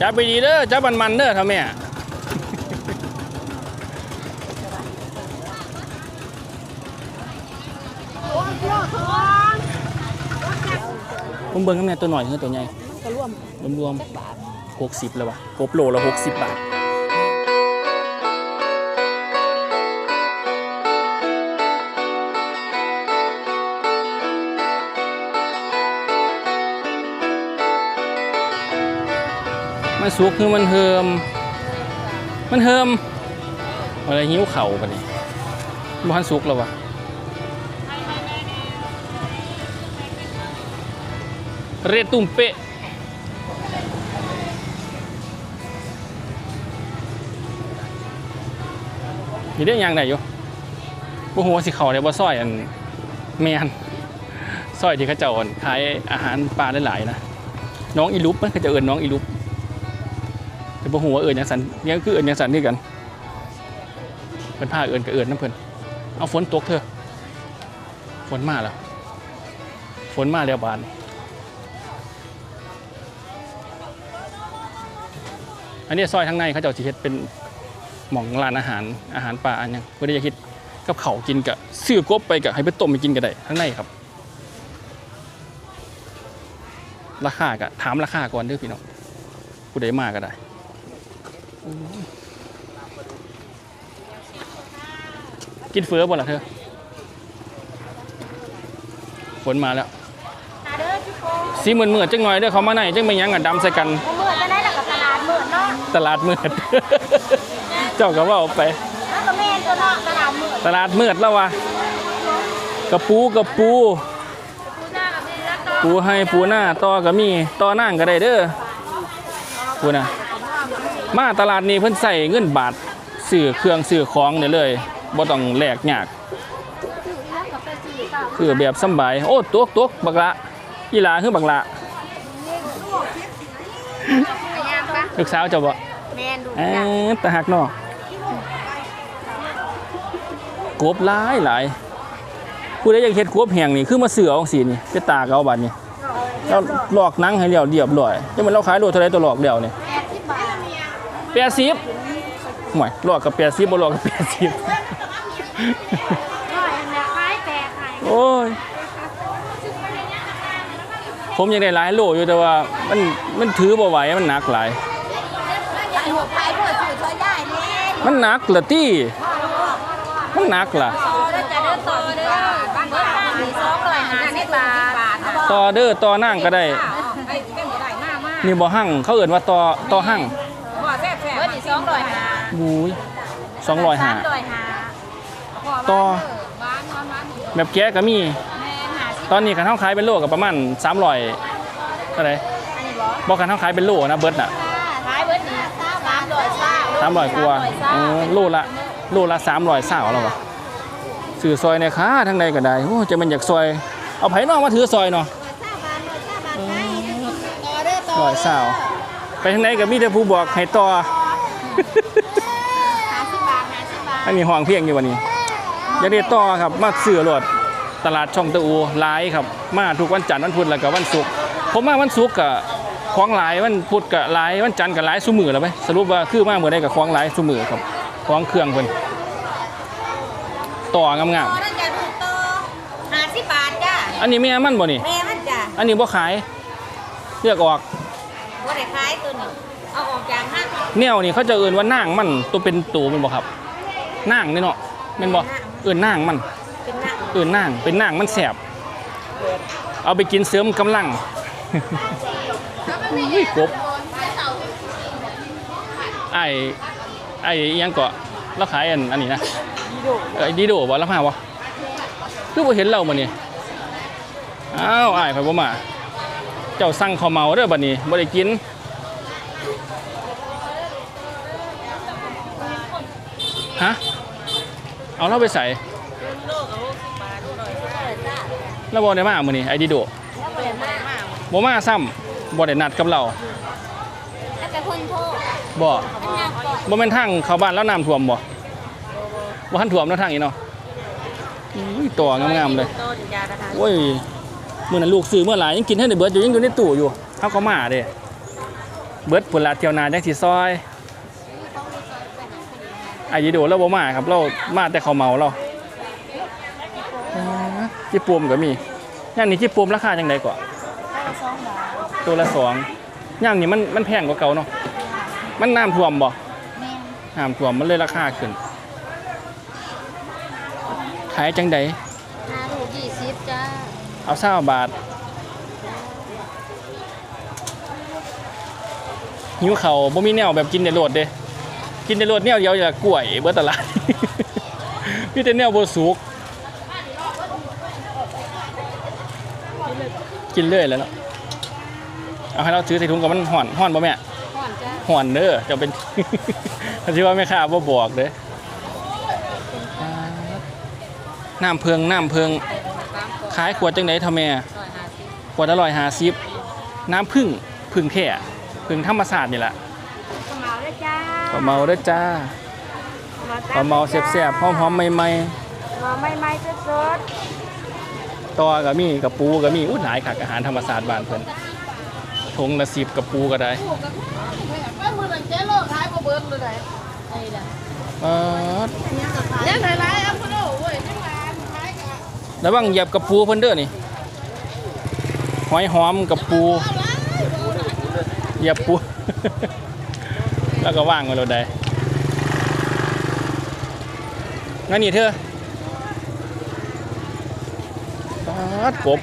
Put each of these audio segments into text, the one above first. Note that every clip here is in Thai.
จับไปดีเด้อจับมันมันๆเด้อทำแม่ผมเบิ่งข้างในตัวหน่อยคือตัวใหญ่รวมรวมหกสิบแล้ววะกบโลละหกสิบบาท มันสุกคือมันเฮิม มันเฮิมอะไรหิ้วเข่าปะนี่บ้านสุกแล้ววะเรตุมเปะมีได้ยังไงอยู่บ่ฮู้ว่าสิเข้าได้บ่ซอยอันแม่นซอยที่เขาเจ้าขายอาหารปลาหลายๆนะ น้องอีลุปมันเขาจะเอิ้นน้องอีลุป บ่ฮู้ว่าเอิ้นหยังสันยังคือเอิ้นหยังสันคือกันเพิ่นพาเอิ้นก็เอิ้นนํเพิ่นเอาฝนตกเถอะฝนมาแล้ว ฝนมาแล้วบานอันนี้ซอยทางในเขาเจ้าสิเฮ็ดเป็นหม่องร้านอาหารอาหารป่าอันยังไม่ได้จะคิดกับเขากินกับซื้อกบไปกับให้ไปต้มไปกินก็ได้ข้างในครับ ราคากะถามราคาก่อนเด้อพี่น้องผู้ใดมากก็ได้ กินเฟือบ่ล่ะเธอ ฝนมาแล้วหาเด้อพี่โป้สีเหมือนเหมือดจังหน่อยเด้อเขามาไหนจังไม่ยั้งอะดำใส่กันเมื่อจะได้แล้วกับตลาดเมื่อเนาะตลาดมืดเจ้าก็ว่าเอาไปแล้วก็แม่นตัวเนาะตลาดเมื่อตลาดมืดแล้ววะกระปูกระปูปูหน้ากับพี่แล้วก็ปูให้ปูหน้าต่อก็มีต่อนั่งก็ได้เด้อปูนะ มาตลาดนี้เพิ่นใส่เงินบาทซื้อเครื่องซื้อของได้เลยบ่ต้องแลกยากแล้วกับไปสี่ต่อคือแบบสำบายโอ้ตัวตัวบักละอีหลาคือบักละไปย่างปะลูกสาวเจ้าบ่แม่นดูเอ๊ะตาหักเนาะกบหลายหลายผู้ใดอยากเฮ็ดกบแห้งนี่คือมาซื้อเอาจังซี่นี่ไปตากเอาบัดนี้เราหลอกหนังให้เรียวเรียบร้อยจะมันเราขายโลเท่าไรตัวหลอกเดียวนี่แปดสิบบาท แปดสิบห่วยหลอกกับแปดสิบบ่หลอกกับแปดสิบร้อยอันละคล้ายแปดไข่โอ้ย ผมยังได้หลายโลอยู่แต่ว่ามันมันถือบ่ไหวมันหนักหลายไข่หัวไข่เพื่อสื่อช่วยได้แน่มันหนักเหรอตี้มันหนักล่ะต่อเด้อจะเด้อต่อเด้อบ้านบ้านมีสองร้อยห้าสิบบาทต่อเด้อต่อนั่งก็ได้ไอ้เป็นบ่ได้มากมากนี่บ่หั่งเขาเอิ่นว่าต่อต่อหั่ง บูยสองร้อยห้าสามร้อยห้าต่อ บ้านบ้านบ้านแบบแกะก็มี แม่นหาสิตอนนี้คันเฮาขายเป็นโลก็ประมาณ300เท่าไหร่อันนี้บ่บ่คันเฮาขายเป็นโลนะเบิดน่ะขายเบิดนี่สามร้อยเศร้าสามร้อยกว่าเออโลละโลละสามร้อยสาวแล้ววะสื่อซอยในค้าทางใดก็ได้โอ้จะมันอยากซอย เอาไผ่นอกมาถือซอยเนาะ ต่อเด้อต่อร้อยสาว ไปทางไหนก็มีแต่ผู้บอกให้ต่อห้าสิบบาท ห้าสิบบาทอันนี้ห้องเพียงอยู่วันนี้อยากได้ต่อครับมาซื้อรถตลาดช่องตะอูหลายครับ มาทุกวันจันทร์วันพุธแล้วก็วันศุกร์ผมมาวันศุกร์ก็ของหลายวันพุธก็หลายวันจันทร์ก็หลายซุมือแล้วไปสรุปว่าคือมาเมื่อใดก็ของหลายซุมือครับของเครื่องเพิ่นต่องามต่อนั่นจ้ะถูกต่อห้าสิบบาทจ้ะๆอันนี้แม่มันบ่นี่แม่มันจ้ะอันนี้บ่ขายเลือกออกบ่ได้ขายตัวนี้เอาออกจากห้างแนวนี่เขาจะเอื่นว่านางมันตัวเป็นตูแมันบ่ครับ นางนี่เนาะแม่นบ่เอื่นนางมันเป็นหน้าเอื่นนางเป็นนางมันแสบเอาไปกินเสริมกำลังอุ้ยกบไอ้ไอ้อิหยังเกาะแล้วขายอันอันนี้นะเออไอ้ดีโดบ่แล้วมาบ่คือบ่เห็นเรามื้อนี้อ้าวอ้ายข่อยบ่มา เจ้าสั่งข้าวเมาเด้อบัดนี้บ่ได้กินฮะ เอาเราไปใส่แล้วบอได้มามือนี้ไอดีโดแล้วบ่ได้มากบอมาซ้ำบอได้นัดกับเราแล้วแต่คนโทษบอเป็นหน้าก่อนบอเป็นทางเข้าบ้านแล้วน้ำท่วมบ่บ่ทันท่วมแล้วทางนี้เนาะอุ้ยตัวงามๆเลยต้นยาทหารโอ้ยมื้อนั้นลูกซื้อเมื่อไหร่ยังกินให้ในเบิดอยู่ยังอยู่ในตู้อยู่เฮาก็มาเด้เบิดพุ่นละเที่ยวหนาจังสิซอย อายุโดเราบ่มาครับ เรามาแต่เขาวเมาเราอ๋อจิปวมก็มีย่างนี้จิปวมราคาจังไดก่อนสองบาทตัวละสองย่างนี้มันมันแพงกว่าเก่าเนาะมันน้ำท่วมบ่แม่น้ำท่วมมันเลยราคาขึ้น ขายจังไดห้าลูกยี่สิบจ้าเอาเศร้าบาทหิวเขาวบ่มีแนวแบบกินในรถเด้ กินในรถแนวเดียวอย่ากล้วยเบิดตลาดมีแต่แนวบ่สุกกินเรื่อยแล้วเนาะเอาให้เราถือใส่ถุงกับมันห่อนห่อนบ่แม่ห่อนจ้าห่อนเด้อจะเป็นถ้าที่ว่าแม่ค้าบ่บอกเด้อน้ำเพิงน้ำเพิงตามกฎขายขวดจังไดเท่าแม่ร้อยห้าสิบขวดละร้อยห้าสิบน้ำผึ้งผึ้งแท้ผึ้งธรรมศาสตร์นี่แหละขมเมาเลย จ้าขอเมาเด้อจ้าขอเมาแซ่บๆหอมๆใหม่เมาไม่ไม่สดสดๆต่อก็มีกับปูก็มีอุ้ยหลายคักอาหารธรรมศาสตร์บ้านเพิ่นทงละสิบกับปูก็ได้ไปมือหลังเจ๊โลขายบ่เบิ้งเลยได้ไอ้ล่ะเออยังไงไรอะพ่อโน้เว้ยยังไงขายกันระวังเหยียบกับปูเพิ่นเด้อนี่หอยหอมกับปูเหยียบปู แล้วก็ว่างไว้ราได้งั้นนี่เธอปาดกบ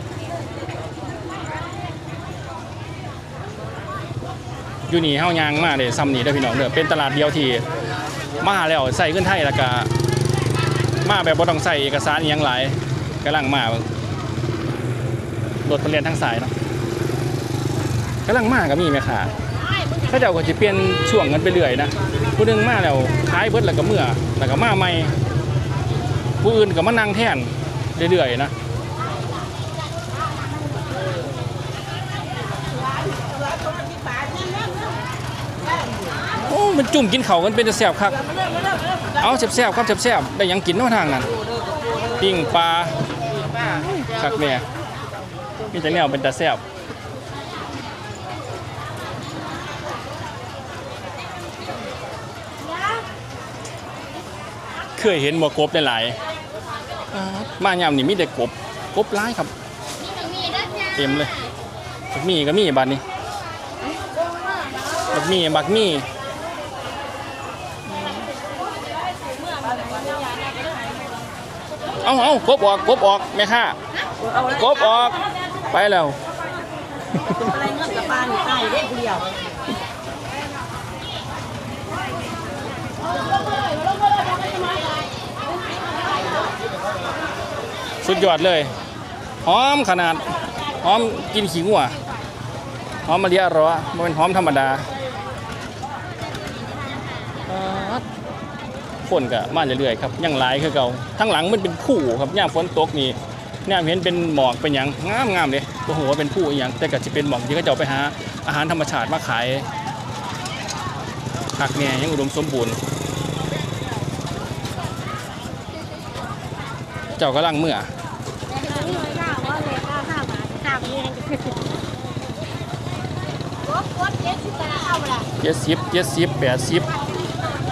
อยู่นี่เฮายางมากเลยซ้ำนี่ด้พี่น้องเด้อเป็นตลาดเดียวที่มาแล้วใส่เงินไทยแล้วก็มาแบบบ่ต้องใส่เอกสารอหยังหลายกำลังมารถเพิ่นเรียนทางสายเนาะกำลังมากก็มีแม่ค้า เขาเจ้าก็สิเปลี่ยนช่วงกันไปเรื่อยนะผู้นึงมาแล้วขายเบิดแล้วก็เมื่อแล้วก็มาใหม่ผู้อื่นก็มานั่งแทนเรื่อยๆนะโอ้มันจุ่มกินเขากันเป็นแต่แซ่บคักเอาแซ่บๆครับแซ่บๆได้ยังกินนาะทางนั้นปิ้งปลาคักแม่มีแต่แนวเป็นแต่แซ่บ เคยเห็นบ่กบได้หลายอ่ามาย่ำนี่มีแต่กบกบหลายครับเต็มเลยบักมี่ก็มีบัดนี้บักมี่บักมี่เอาเอากบออกกบออกแม่ค่ากบออกไปแล้วอะไรเงินกับปลาอยู่ใต้ได้ผู้เดียว สุดยอดเลยหอมขนาดหอมกินขี้งัวหอมมะลิอร่อยมันเป็นหอมธรรมดาป๊าดฝนก็มาเรื่อยๆครับยังหลายคือเก่าทั้งหลังมันเป็นผู้ครับย่ามฝนตกนี่แนมเห็นเป็นหมอกเป็นหยังงามงามๆเลยโอ้โหว่าเป็นผู้อหย่างแต่ก็จะเป็นหมอกที่เขาจะเอาไปหาอาหารธรรมชาติมาขายผักเนี่ยยังอุดมสมบูรณ์ จ้ากำลังเมื่อเจ็ดสิบเจ็ดสิบแปดสิบ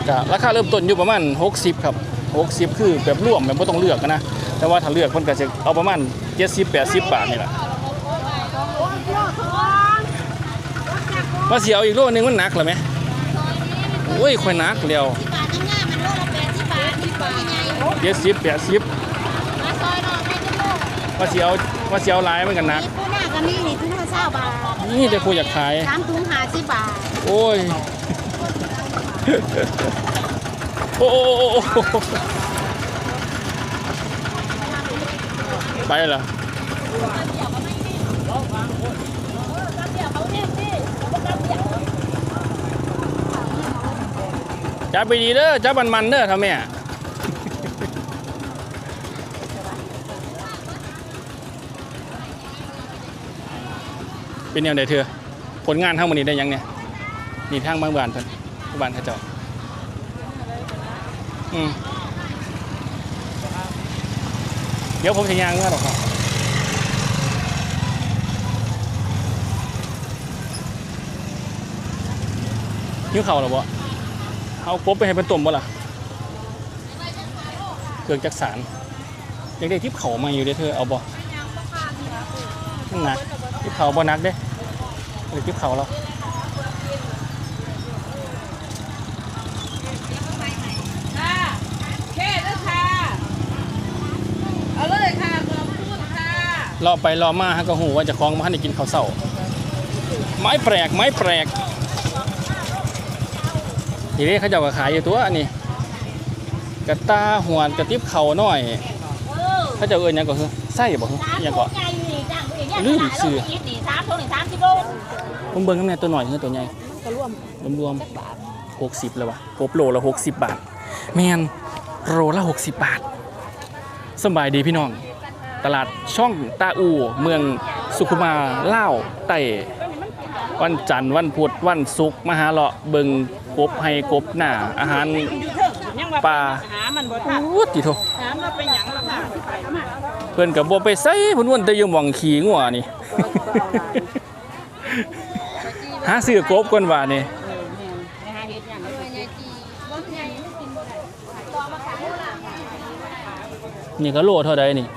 ก็ราคาเริ่มต้นอยู่ประมาณหกสิบครับหกสิบคือแบบร่วมแบบไม่ต้องเลือกนะ แต่ว่าถ้าเลือกคนก็จะเอาประมาณเจ็ดสิบแปดสิบบาทนี่แหละว่าเสียวอีกโลนึงมันหนักเหรอไหมโอ้ยค่อยหนักเดียวเจ็ดสิบแปดสิบ ว่าเสียวว่าเสียวหลายมันกันหนักผู้หน้าก็มีนี่ทุนห้าเศร้าบาทนี่แต่ผู้อยากขาย สามถุงห้าสิบบาทโอ้ยโอ้โอ้โอ้โอ้โอ้ไปเหรอจับไปดีเด้อจับมันมันๆเด้อทำแม่ เป็นแนวใดเธอ ผลงานทั้งหมดนี้ได้ยังเนี่ยนี่ทางบางบ้านเพิ่นบ้านเขาเจ้าอืมเดี๋ยวผมจะยางเมื่อหรอกครับหิวเข่าวหรอบ่เอากบไปให้เป็นต้มบ่ล่ะเกือกจักสารยังได้ทิพเขามาอยู่เด้เธอเอาบ่นั่นนะ ทิพเขาบ่นักเด้เอาทิพเขาเราค่ะแค่ด้วยค่ะ เอาเลยค่ะขอบคุณค่ะรอไปรอมาฮะก็หูว่าเจะคล้าของมาให้ได้กินข้าวเสาไม้แปลกไม้แปลกทีนี้เขาเจ้าก็ขายอยู่ตัวอันนี้กระตาหวนกระติบเข่าน้อย เขาเจ้าเอิ้นหยังก็คือไส้บ่คืออิหยังก็ ลืมซื้อนี่สามโลนี่สามสิบโลผมเบิ่งน้ำในตัวหน่อยคือตัวใหญ่ก็รวมรวมหกสิบแล้ววะกบโลละหกสิบบาทแมนโลละหกสิบบาทสบายดีพี่น้อง ตลาดช่องตาอู เมืองสุขุมาเล่าวไต่วันจันทร์วันพุธวันศุกร์มหาเลาะเบิงกบให้กบหน้าอาหาร ปลาหามันบ่ทันอู้ติโทหามันเป็นหยังล่ะค่ะเพิ่นกับบ่ไปใส่เพิ่นวนแต่อยู่หม่องขี่งัวนี่หาซื้อกบก่อนว่านี่ไปหาเฮ็ดหยังเลยนี่ก็โลเท่าใดนี่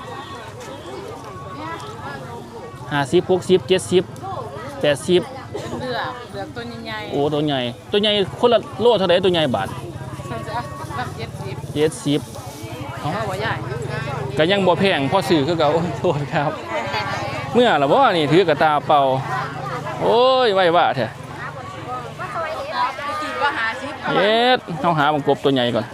ห้าสิบหกสิบเจ็ดสิบแปดสิบเลือกเลือกตัวใหญ่โอ้ตัวใหญ่ตัวใหญ่คนละโลเท่าใดตัวใหญ่บาทๆฉันจะรับ เจ็ดสิบเจ็ดสิบเพราะว่าใหญ่ก็ยังบ่แพงพอซื้อคือเก่าโอ้ยโทษครับ เมื่อละบ่นี่ถือกระตาเป่า โอ้ยไว้ว่าแท้กี่ว่าหาสิบเย็ดเฮาหาบังกบตัวใหญ่ก่อน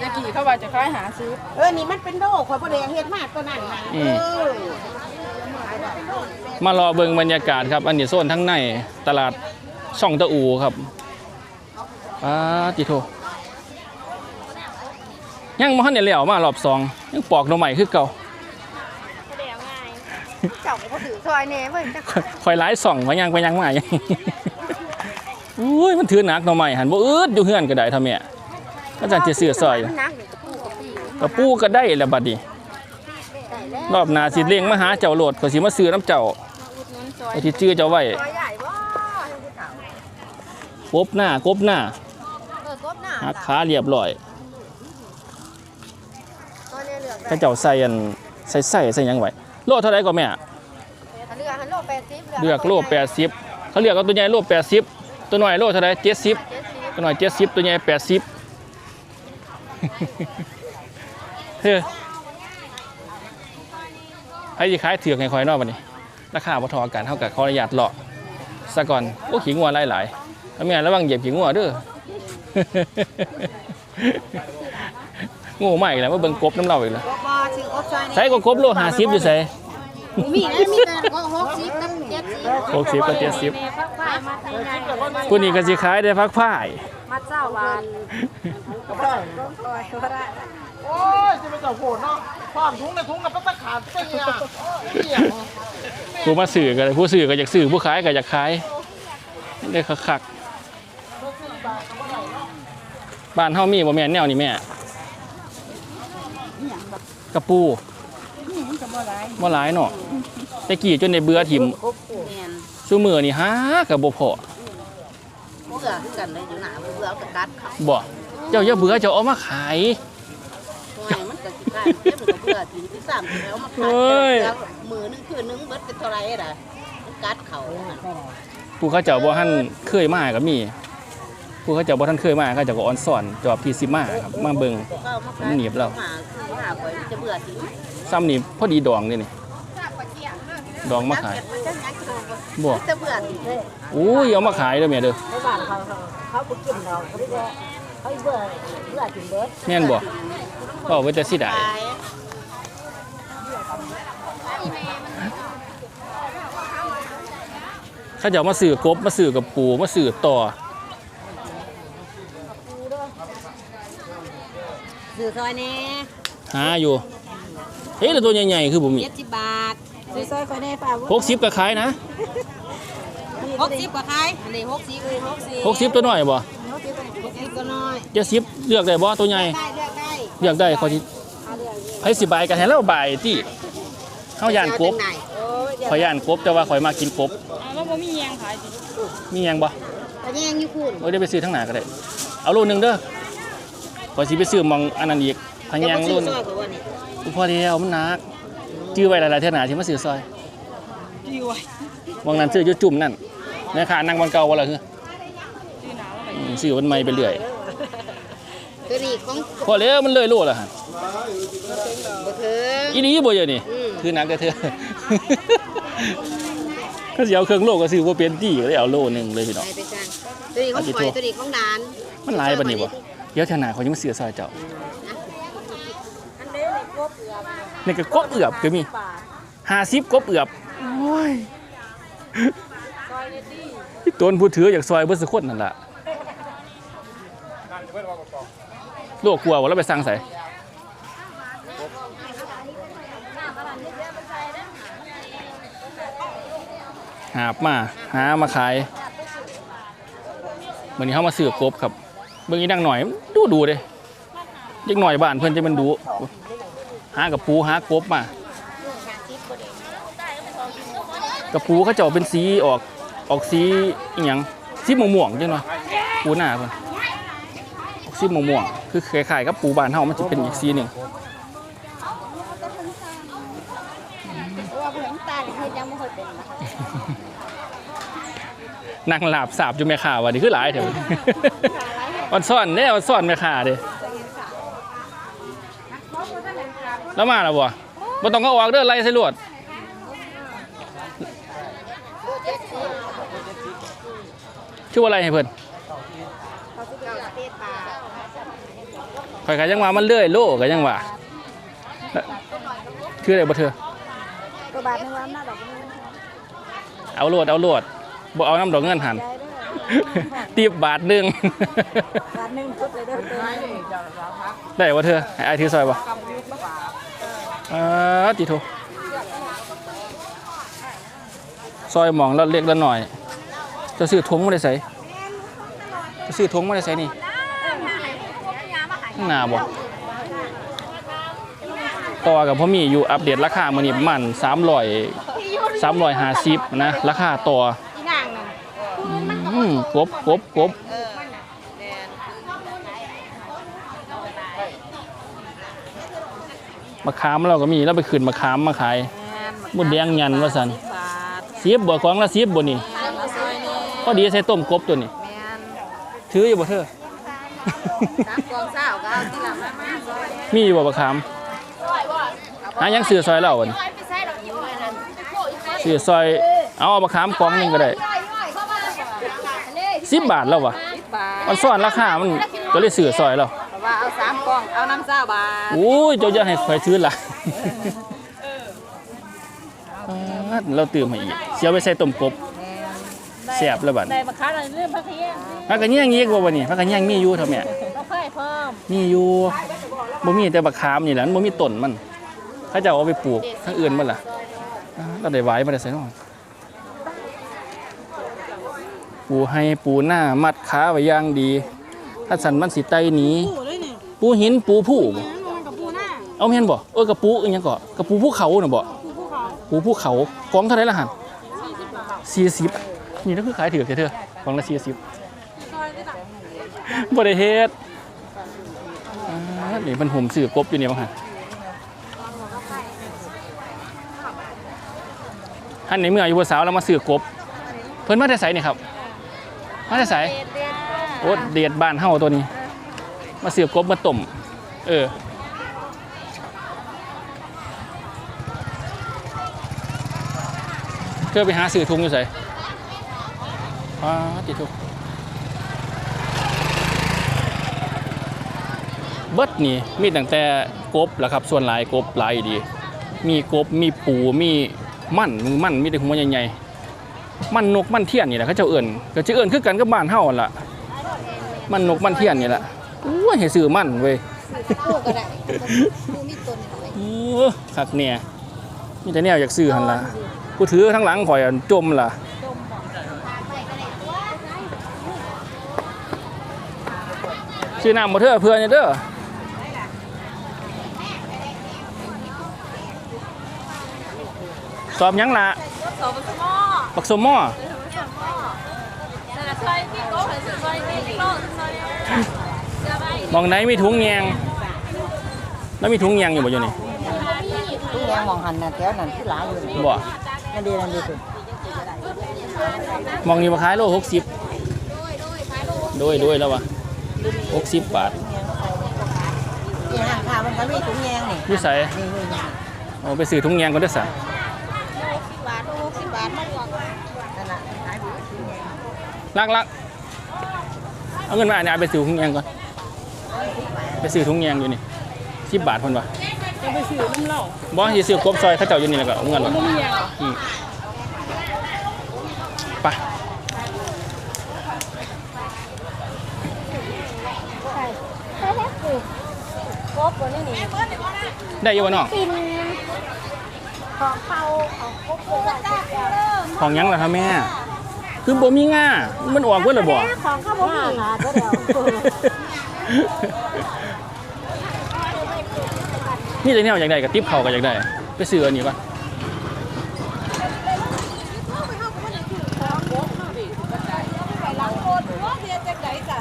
จะกี่เข้าว่าจะคล้ายหาซื้อ เออ นี่มันเป็นโรคข่อยบ่ได้เฮ็ดมากตัวนั้นน่ะอืเอมอมารอเบิ่งบรรยากาศครับ อันนี้โซนทั้งในตลาดช่องตะอูครับ ปาจิโทยังบ่ทันได้แล้วมารอบสองยังปอกหน่อใหม่คือเก่าเจ้าก็ถือซอยแหน่เว้ยจักคอยไลฟ์ส่องมายังไปยังมายังอุ้ยมันถือหนักหน่อใหม่หันบ่อืดอยู่เฮือนก็ได้ทำแม่ก็จะสิซื้อซอยมันหนักนี่กระปูกระปีกระปูก็ได้แล้วบัดนี้ได้แล้วรอบหน้าสิเลี้ยงมาหาเจ้าโลดก็สิมาซื้อน้ำเจ้าไอ้ที่ชื่อเจ้าไว้ซอยใหญ่บ่ให้ผู้เฒ่ากบหน้ากบหน้าเออกบ หน้าหักขาเรียบร้อยซอยในเหลือกถ้าเจ้าใส่อันใส่ใส่ใส่หยังไว้โลเท่าไหร่ก็แม่เหลือกหันโล80เลือกโล80เขาเลือกเอาตัวใหญ่โล80ตัวน้อยโลเท่าไหร่70ตัวน้อย70ตัวใหญ่80เฮ้ยให้สิขายเถือกให้คอยเนอกบัดนี้ราคาบ่เทอกันเท่ากับขออนุญาตเลาะซะก่อนโอ้ขี้งัวหลายๆถ้าแม่นระวังเหยียบขี้งัวเด้อ งูใหม่แล้วมาเบิ่งกบน้ำเราอีกแล้วกบบ่ชื่อกบซอยนี่ใส่ก็กบโล50อยู่ไสมีนะมีแต่ก็60กับ70 60กับ70พักผ้ามาใหญ่ผู้นี้ก็สิขายได้พักพ่ายมาเจ้าบานก็บ่ต้องซอยบ่ได้โอ้ยจะไปเจับโผล่เนาะความทุงในทุงกับตะขาดเป็นเนี่ยเหี้ยผู้มาสื่อก็ได้ผู้สื่อก็อยากสื่อผู้ขายก็อยากขายได้คักๆ บ้านเฮามีบ่แม่นแนวนี้แม่กระปูบ่หลายเนาะแต่กี้จนได้เบื่อถิ่มแม่นซุมื้อนี่หาก็บ่พอเบื่อคือกันเลยอยู่หน้าเบื่อเอากระกัดเขาบ่เจ้าอย่าเบื่อเจ้าเอามาขายโอ้ยมันก็สิการเก็บมันก็เบื่อทีที่สามที่แล้วมาโอ้ยขายมือนึงคืนนึงเบิดเป็นเท่าไหร่ล่ะมันกัดเขาน่ะผู้เขาเจ้าบ่ทันเคยมาก็มี ผู้เขาเจ้าบ่ทันเคยมาเขาเจ้าก็ออนสอนจอบที่สิมาครับมาเบิ่งก็เอามาขายหนีบเรามาคือหาไว้จะเบื่อทีซ้ำนี่พอดีดองนี่นี่ดองมาขายบมันจะยังโตบ่จะเบื่อทีเลยอุ้ยเอามาขายเด้อแม่เด้อในบ้านเขาเขาบ่กินเราเขาไม่ได้เขาเบื่อเบื่อกินเบิดแม่นบ่ก็ไว้แต่สิได้ขายเขาจะเอามาซื้อกบมาซื้อกับปูมาซื้อต่อ ซื้อซอยแน่หาอยู่ เฮ้ยแล้วตัวใหญ่ๆคือบ่มี70บาทซื้อซอยคอยแน่ป้า60ก็ขายนะ60กว่าขายอันนี้60เลย60 60ตัวน้อยบ่60ก็น้อย70เลือกได้บ่ตัวใหญ่ได้เลือกได้เลือกได้ขอสิเอาเลือกนี่ไผสิบายกันให้เราบายติเฮาย่านกบโอ้ยเดี๋ยวข่อยย่านกบแต่ว่าข่อยมากินกบแล้วบบ่มีแยงขายสิมีหยังบ่ตะแยงอยู่คุณเอ้ยได้ไปซื้อทั้งหนาก็ได้ เอาโลนึงเด้อ ก่อนสิไปซื้อหมองอันนั้นอีกพะแยงโลนึงซอยกับว่านี่อุพอแล้วมันหนักจื้อไว้หลายๆเท่าหนาที่มาซื้อซอยดีไว้บางนั้นซื้ออยู่จุ่มนั่นแม่ค้านั่งบางเก่าบ่ล่ะคือดีหนาวแล้วอืมซื้อมันใหม่ไปเรื่อยตัวนี้ของพอแล้วมันเลยโลละหั่นบ่เถิงอีนี้บ่เยอะนี่อืมคือหนักกระเธอก็สิเอาเครื่องโลก็ซื้อบ่เป็นที่ก็เลยเอาโลนึงเลยพี่น้องไปไปสั่งตัวนี้ของข่อยตัวนี้ของดาน มันหลายบัดนี้บ่ เดี๋ยวเท่าหนาเขายังมาซื้อซอยเจ้าอันนี้นี่กบเอือบนี่ก็กบเอือบก็มี50กบเอือบโอ้ยพี่ตนผู้ถืออยากซอยเบิดสักคนนั่นแหละโลกกลัวว่าเราไปสั่งใส่หาบมา หามาขายวันนี้เขามาซื้อกบครับ เบิ่งอีดังหน่อยดูดูเด้ยังหน่อยบ้านเพื่อนจะมันดูหากับปูหากบมากระปูเขาจะออกเป็นสีออกออกสีอีหยังสีม่วงๆจังเนาะปูหน้าเพิ่นออกสีม่วงๆคือคล้ายๆกับปูบ้านเฮามันจะเป็นอีกสีหนึ่งว่าเพิ่นตาคือยังบ่ค่อยเป็นนะคะนางลาบสาบอยู่แม่ข่าว่านี่คือหลายเถอะ ออนซ่อนแน่ออนซ่อนแม่ข่าเด้แล้วมาแล้วบ่บ่ต้องเอาออกเด้อไล่ใส่ลวดชื่อว่าอะไรให้เพิ่นเขาสิเก้าสเตตปลาข่อยก็ยังว่ามันเลื่อยโลก็ยังว่าคืออะไรบ่เธอตัวบาทนึงว่าหน้าดอกนึงเอาโลดเอาโลดบ่เอาน้ำดอกเงินหัน ตีบบาทหนึ่งบาทนึงชุดเลยเด้อตัวได้บ่เธอให้อายถือซอยบ่อ่าติโทซอยหมองละเล็กละหน่อย จะซื้อถุงมาได้ใส่จะซื้อถุงมาได้ใส่นี่หนาบ่ต่อกับพ่อมีอยู่อัปเดตราคามื้อนี้ประมาณ300 350นะ ราคาต่ออีนางนั่น อืมกบกบกบเออแม่นมะขามเราก็มีแล้วไปขึ้นมะขามมาขายแม่นบดแดงยันว่าสันบาทเสียบบ่ของละเสียบบ่นี่แม่นละซอยนี่ก็ดีใส่ต้มกบตัวนี้ แม่นถืออยู่บ่เธอสามกองเศร้าก็เอาที่ละมามาซอยมีอยู่บ่มะขามหายังซื้อซอยเราบ่นี่ซื้อซอยเอามะขามกองหนึงก็ได้ 10บาทแล้ววะสิบบาทมันซ่อนราคา มันก็เลยซื้อซอยเราเพราะว่าเอาสามกอง เอาน้ำเศร้าบาทโอ้ยเจ้าอย่าให้ข่อยซื้อหลายอ่าเราตื่มให้อีกเสียไปใส่ต้มกบแซ่บแล้วบัดได้มาค้าอะไรเรื่องพักเที่ยงพักกันย่างอีกบ่บัดนี้พักกันย่างมีอยู่เท่าแม่เราค่อยเพิ่มมีอยู่บ่มีแต่บักขามนี่แหละมันบ่มีต้นมันเขาจะเอาไปปลูกทั้งอื่นมันล่ะอ่าเราได้ไว้มาได้ใส่น้อง ปูให้ปูหน้ามัดขาไว้อย่างดี ถ้าสันมันสิไตหนีปูเลยนี่ปูหินปูผู้บ่มันกับปูหน้าเอาแม่นบ่เออกระปูอีหยังก็กระปูภูเขาน่ะบ่ปูภูเขาปูภูเขากองเท่าไหร่ล่ะหั่น40นี่นั่นคือขายถือแค่เธอกองละ40ซอยนี่จ้ะบ่ได้เฮ็ดอ่านี่มันห่มซื้อกบอยู่นี่บ่ฮะท่านในเมื่ออยู่บ่สาวเรามาซื้อกบ เพิ่นมาแต่ไสนี่ครับ มาแต่ไสโอ้เดียดบ้านเฮาตัวนี้ มาซื้อกบมาต้มเออเธอไปหาซื้อถุงอยู่ไสอ่าติดถุงเบิดนี่มีตั้งแต่กบแหละครับส่วนหลายกบหลายดี มีกบมีปูมีมันมือมันมีแต่หัวใหญ่ๆ มันนกมันเทียนนี่แหละเขาเจ้าเอิ่นก็จะเอิ่นคือกันกับบ้านเฮาหั่นล่ะ มันนกมันเทียนนี่แหละอู้ยให้ซื้อมันเว้ยปูก็ได้ปูมีต้นเอาไว้เออคักเนี่ยมีแต่แนวอยากซื้อหั่นล่ะกูถือทั้งหลังข่อยอะจมล่ะซื้อน้ำบ่เถอะเพื่อนเด้อสอบหยังล่ะสอบสมอ บักสมหม้อซอยพี่โก้ให้ซอยพี่โก้ซอยจะไปมองไหนมีถุงแยงแล้วมีถุงแยงอยู่บ่อยู่นี่ทุกแยงมองหันน่ะแถวนั้นที่หลายอยู่นี่บ่นั่นดีนั่นดีสุดมองนี่มาขายโลหกสิบโดยโดยแล้ววะหกสิบบาทนี่ห้างค้ามันก็มีถุงแยงนี่อยี่ใส่นี่นี่นี่เอาไปซื้อถุงแยงก่อนเด้อสะบา ทหกสิบบาทมันบอกนั่นน่ะขายถุงแยงลักลักเอาเงินมาอันนี้เอาไปซื้อถุงแยงก่อน ไปซื้อถุงแยงอยู่นี่สิบบาทคนวะจะไปซื้อน้ำเหล้าบ่สิซื้อกบซอยเขาเจ้าอยู่นี่แล้วก็เอาเงินวะไม่มีอย่างหรออืมไปกบตัวนี้นี่ได้อยู่วะน้องกิน ของเขาของกบตัวนี้ของหยังล่ะครับแม่ คือบ่มีง่ามันออกเบิดแล้วบ่ของเขาบ่มีค่ะก็เดี๋ยวนี่แต่แนวอยากได้กับติ๊บเขาก็อยากได้ ไปซื้ออันนี้ปะ ไปล้างโคตรว่าเรียนจากไหนจ้ะ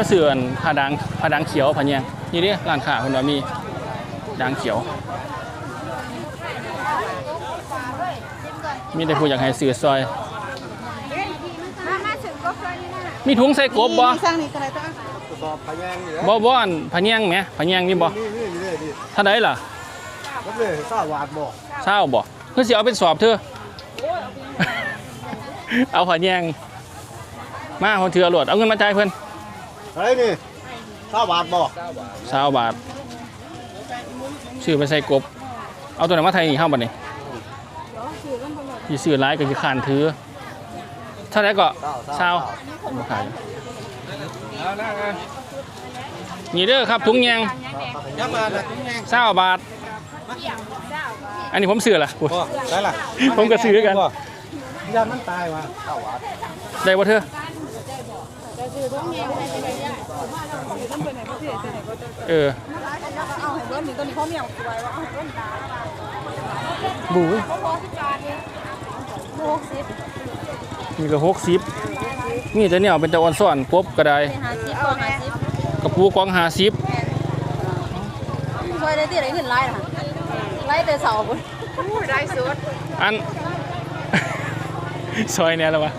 เธอซื้ออันผ้าดังผ้าดังเขียวผ้าเนี่ยงนี่ดิร้านค้าคนว่ามีดังเขียว มีแต่ผู้อยากให้ซื้อซอยมามาถึงกบตัวนี้นะมีถุงใส่กบบ่สร้างนี่ก็ได้ต้องสอบพยางอยู่แล้วบ่บ่อันผ้าเนี่ยงแหมผ้าเนี่ยงนี่บ่นี่นี่นี่เลยดิเท่าไดล่ะรับเลยทราบวาดบอกเศร้าบ่เพื่อสิเอาเป็นสอบเธอเอาผ้าเนี่ยงมาคนเถื่อโหลดเอาเงินมาจ่ายเพิ่น อะไรนี่ทราบวาดบอกสาวบาทซื้อไปใส่กบ เอาตัวไหนมาไทยนี่เข้าบัดนี้ที่ซื้อร้ายก็คือขานถือเท่าไหรก็สาวบ่ขายนี่เด้อครับถุงแยงยังมาละตุ้งแงสาวบาท อันนี้ผมซื้อละอุ๊ยบ่ได้ล่ะผมก็ซื้อกันยามันตายว่ะทราบวาดได้บ่เธอ เออเอาให้เบิ้ลนี่ตัวนี้เขาเมียสวยว่าเอาให้เบิ้ลตาบูหกสิบมีก็หกสิบนี่แต่เนี่ยเป็นตะวันซ่อนกบก็ได้ห้าสิบกว่าห้าสิบกระปูกองหาสิบช่วยได้ที่ไหนเงินไล่ล่ะไล่แต่เสาบุญอุ้ยได้สุดอันซอยเนี่ยแล้ววะ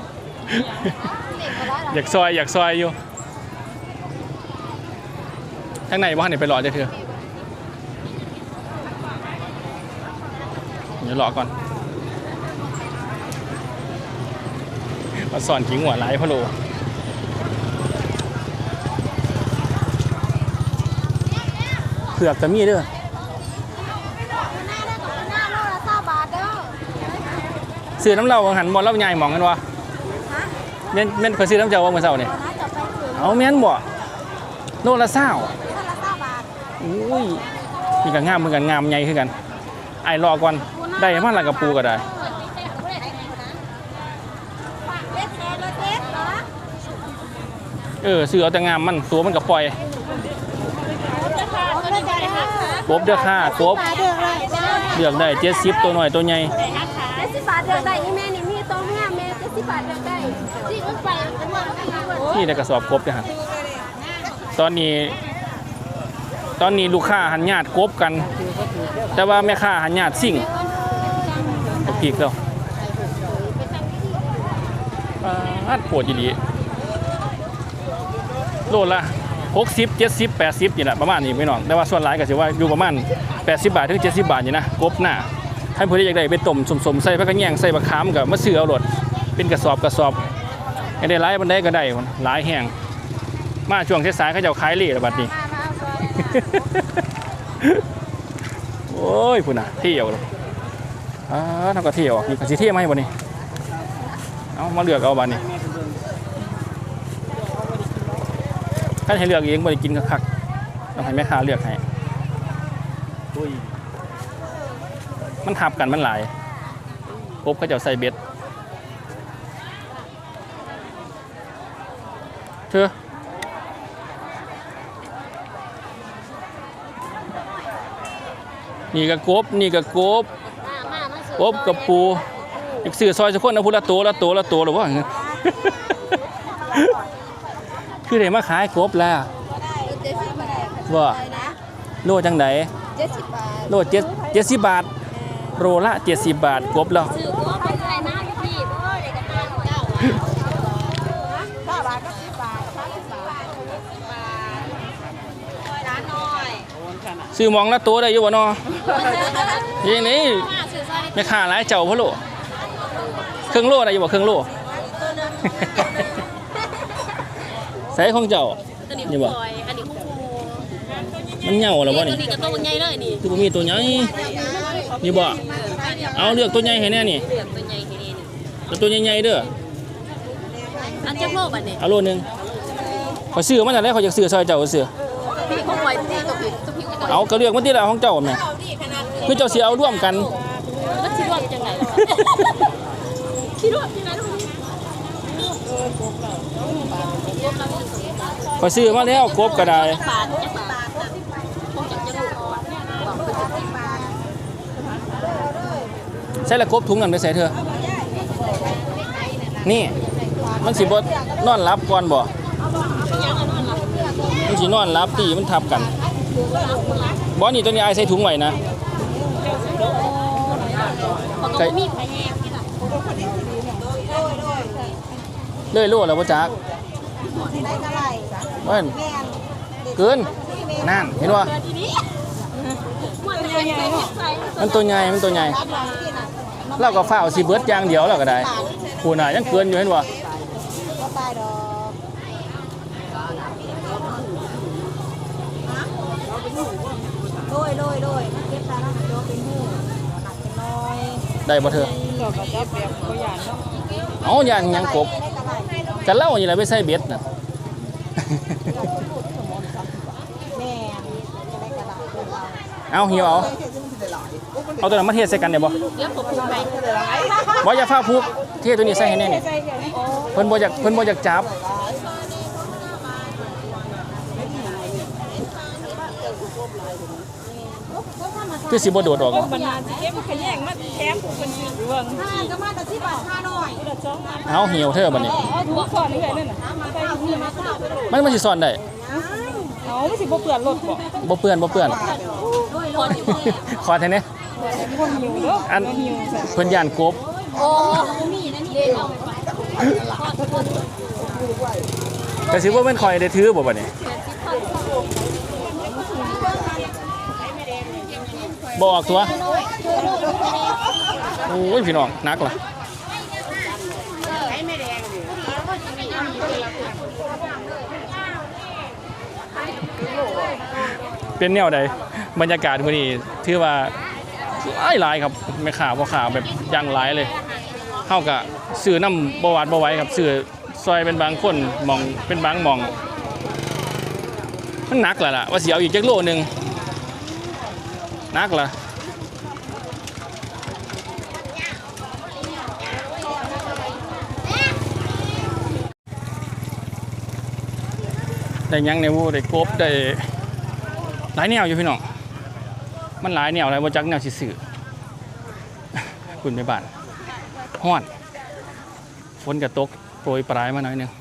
อยากซอยอยากซอยอยู่ทางไหนบ้านไหนไปรอจะเถอะเดี๋ยวรอก่อนมาสอนขิงหัวไหลพะโลเผือกจะมีเด้อเก้าบาทเด้อซื้อน้ำเหล้าหันบอลเล้าใหญ่หมองกันวะ เม่นเม่นเคยซื้อน้ำเจ้าว่าเมื่อเช้านี่ตอนนั้นจะไปถึงเอาแม่นบ่โลละเศร้าโลละเก้าบาทอุ้ยนี่ก็งามเหมือนกันงามใหญ่คือกันไอ้รอก่อนได้มาละกับปูก็ได้เล็ดแชร์ละเล็ดเหรอเออซื้อเอาแต่งามมันตัวมันก็ปล่อยเอาเล็ดแชร์ละกบเด้อค่ะกบบาทเดือดเลยจ้าเลือกได้เจ็ดสิบตัวหน่อยตัวใหญ่เจ็ดสิบบาทเดือดได้อีแม่นี่มีตัวแม่แม่เจ็ดสิบบาทเดือดได้ที่มันไปเป็นวันที่ วันนี่ได้กระสอบกบเด้อฮะตอนนี้ตอนนี้ลูกค้าหันญาติกบกัน แต่ว่าแม่ค้าหันญาติสิ่งก็พีกแล้วปาดปวดดีโลดละ60 70 80นี่แหละประมาณนี้พี่น้องแต่ว่าส่วนหลายก็สิว่าอยู่ประมาณ80บาทถึง70บาทนี่นะกบหน้าให้ผู้ใดอยากได้ไปต้มสมๆใส่ผักกระแยงใส่บักขามกับมะเสือเอาโลดเป็นกระสอบกระสอบ ได้หลายบันไดก็ได้พุ่นหลายแห้งมาช่วงสายๆเขาเจ้าขายเละแล้วบัดนี้เอาโอ้ยพุ่นน่ะเที่ยวเลยอ่าทำก็เที่ยวนี่ก็สิเที่ยวไหมาให้บ่นี่เอามาเลือกเอาบัดนี้ถ้าให้เลือกเองบ่ได้กินคักๆต้องให้แม่ค้าเลือกให้อุ้ยมันทับกันมันหลายกบเขาเจ้าใส่เบ็ด เธอนี่ก็กบนี่ก็กบกบกับปูอีกสื่อซอยสักคนเอาพูละตัวละตัวละตัวหรือว่าคือได้มาขายกบแล้วเจ็ดสิบบาทว่าโลจังไดเจ็ดสิบบาทโลเจ็ดเจ็ดสิบบาท โลละเจ็ดสิบบาทกบแล้ว ถือว่าเป็นอะไรนะพี่เพราะว่าเด็กกับมาเก้าบาท เก้าบาทก็สิบบาทสามสิบบาทร้านน้อย ซื้อหมองละตัวได้อยู่บ่เนาะยิงนี้มาซื้อซอยแม่ค้าหลายเจ้าพ่อโลเครื่องโลได้อยู่บ่เครื่องโลใส่ของเจ้าตัวนี้นี่ผู้บ่บอยอันนี้ผู้ครูมันเหงาแล้วบ่ตัวนี่นี้ก็ตัวใหญ่เลยนี่คือบ่มีตัวใหญ่นี่บ่เอาเลือกตัวใหญ่ให้แน่นี่เหลืองตัวใหญ่ที่นี่นี่เอาตัวใหญ่ๆเด้ออันเจ้าโลกอันนี้เอาโลนึงขอยซื้อมาจากไหนขอยอยากซื้อซอยเจ้าก็ซื้อ พี่ผู้บอยที่ตัวพี่ตัวพี่ผู้บอย เอาก็เลือกมาที่ละของเจ้าแม่คือเจ้าสิเอาร่วมกันแล้วคิดว่าเป็นยังไงคิดว่าเป็นยังไงขอยซื้อมาแล้วกบก็ได้บาทจะบาทคงจะจะรู้บอกเป็นสิบบาทใส่ละกบถุงนั้นไปใส่เถอะนี่มันสิบ่นอนรับก่อนบ่มันสินอนรับตีมันทับกัน บ่นี่ตัวนี้ไอายใส่ถุงไว้นะเขาก็มีพยางที่ละเลยโลแล้วบ่จักได้เท่าไร่ว่าแม่นเกินนั่นเห็นบ่ทีนี้มันตัวใหญ่มันตัวใหญ่เราก็ฝ้าวสิเบิดอย่างเดียวแล้วก็ได้ผู้น่ะยังเกินอยู่เห็นบ่ก็ตายดอก โดยโดยโดยเก็บตาแล้วโดเป็นหูหนักเป็นน้อยได้บ่เธอเอาย่างหยังกบได้เท่าไหร่กันเล่านี่แหละไปใส่เบ็ดน่ะแม่จะได้กระดาษเพื่อนเราเอาหิวเอาเอาตัวนั้นมาเทใส่กันได้บ่เดี๋ยวผมไปบ่อย่าฟ้าพุกเทตัวนี้ใส่ให้แน่นี่เพิ่นบ่อยากเพิ่นบ่อยากจับ คือสิบ่โดดออกบ่บรรดาสิเก็บขยงมาแถมผู้คนยืนเรื่องห้าก็มาแต่ที่บาทห้าหน่อยเอาหิวเธอบัดนี้เอาทุกคนนี่เลยนั่นน่ะใส่นี่มามันมันสิซ่อนได้เอาไม่สิบ่เปื่อนรถบ่บ่เปื้อนบ่เปื้อนคนอยู่ขอแท้แน่คนหิวเด้ออันเพิ่นย่านกบโอ้มีนั่นนี่เอาไปแต่สิบ่แม่นข่อยได้ถือบ่บัดนี้ บออกตัวโอ้ยพี่น้องนักล่ะเป็นแนวใดบรรยากาศมื้อนี้ถือว่าหลายหลายครับไม่ข่าวบ่ข่าวแบบอยังหลายเลยเฮาก็ซื้อน้ำบ่หวาดบ่ไหวครับซื้อซอยเป็นบางคนมองเป็นบางมองมันหนักแล้วล่ะว่าเสิเอาอีกจักโลหนึง นักล่ะได้ยังในวูได้กบได้หลายแนวอยู่พี่น้อง มันหลายแนวอะไรบ่จักแนวสิซื้อคุณไปบ้านฮ้อนฝนกระตกโปรยปลายมาหน่อยนึง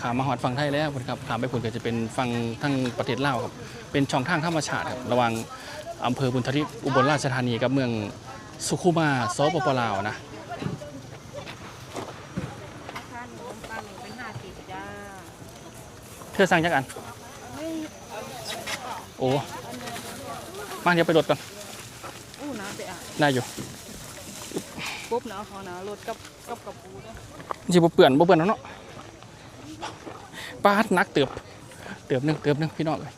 ขามมาหอดฝั่งไทยแล้วครับขามไปพุ่นก็จะเป็นฝั่งทั้งประเทศลาวครับ เป็นช่องทางธรรมชาติครับ ระว่าง อำเภอบุญทริกอุบลราชธานีกับเมืองสุขุมาสปปลาวนะเธอสั่งจักอัน โอ้มาเดี๋ยวไปรถก่อนอู้น้ำไปอะได้อยู่ปุ๊บนะเขานะรถกับกับกับปูนะสิบ่เปื่อนบ่เปื่อนแล้วเนาะปาดหนักเติบ เติบหนึงเติบหนึงพี่น้องเลย